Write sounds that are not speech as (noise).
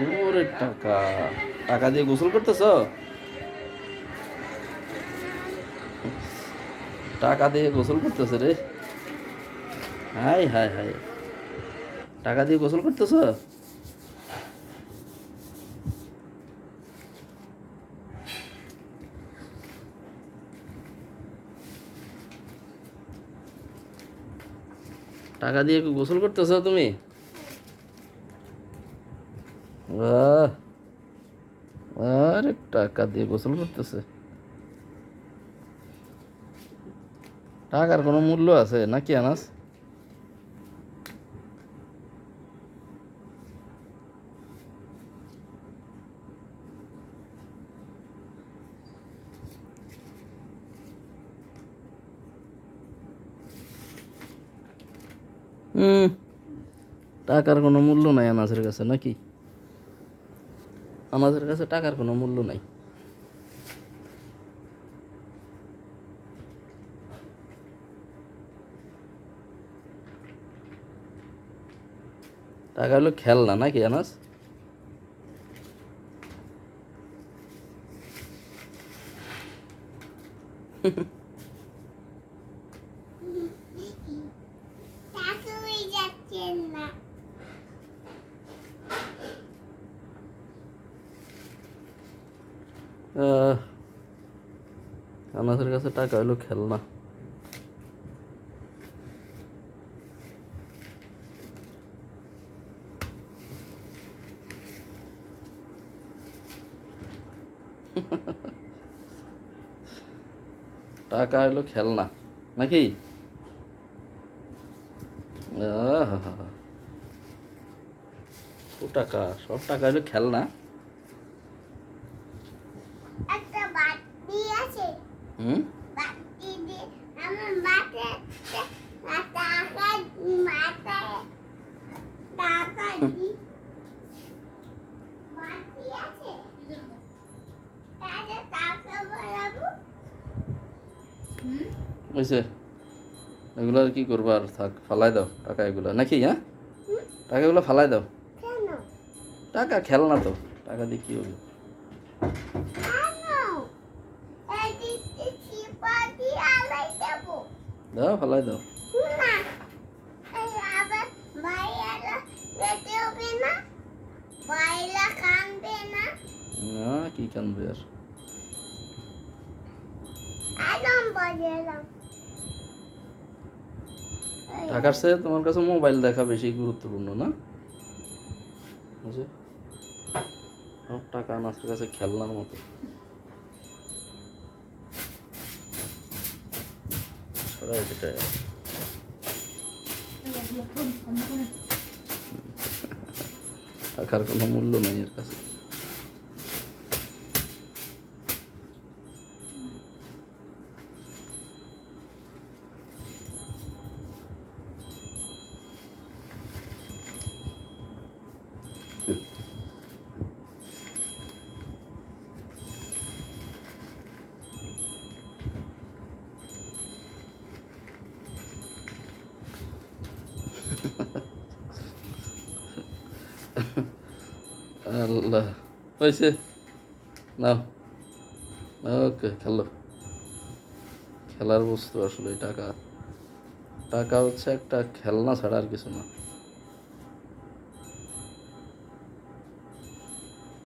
ওরে টাকা। টাকা দিয়ে গোসল করতেছ? টাকা দিয়ে গোসল করতেছে রে? হাই হাই হাই। টাকা দিয়ে গোসল করতেছ? টাকা দিয়ে গোসল করতেছ তুমি? আরে টাকা দিয়ে গোসল করতেছে। টাকার কোনো মূল্য আছে নাকি আনাস? হুম, টাকার কোনো মূল্য নাই আনাসের কাছে নাকি? আমাদের কাছে টাকার কোনো মূল্য নাই। টাকা হলো খেলনা নাকি আনাস? শাশুড়ি (laughs) যাচ্ছেন না আনাসের কাছে টাকা হলো খেলনা। টাকা হলো খেলনা। নাকি। টাকা সব টাকা হলো খেলনা একটা বাটি আছে হুম বাটি দিয়ে আমার বাটে টাকা মাথায় টাকা দি বাটি আছে তাহলে টাকা বলাবো বুঝছে এগুলো আর কি করব আর থাক ফালাই দাও টাকা এগুলো। নাকি হ্যাঁ? টাকা এগুলো ফালাই দাও। টাকা খেলনা তো টাকা দিয়ে কি হবে? দাও ফালাই দাও। না কি কানবে আর? টাকার চেয়ে তোমার কাছে মোবাইল দেখা বেশি গুরুত্বপূর্ণ না? সব টাকা নাচের কাছে খেলনার মতো। সরাই যেটা টাকার কোনো মূল্য নেই এর কাছে আল্লাহ হয়েছে নাও ওকে খেলো। খেলার বস্তু আসলে টাকা। টাকা হচ্ছে একটা খেলনা ছাড়া আর কিছু না।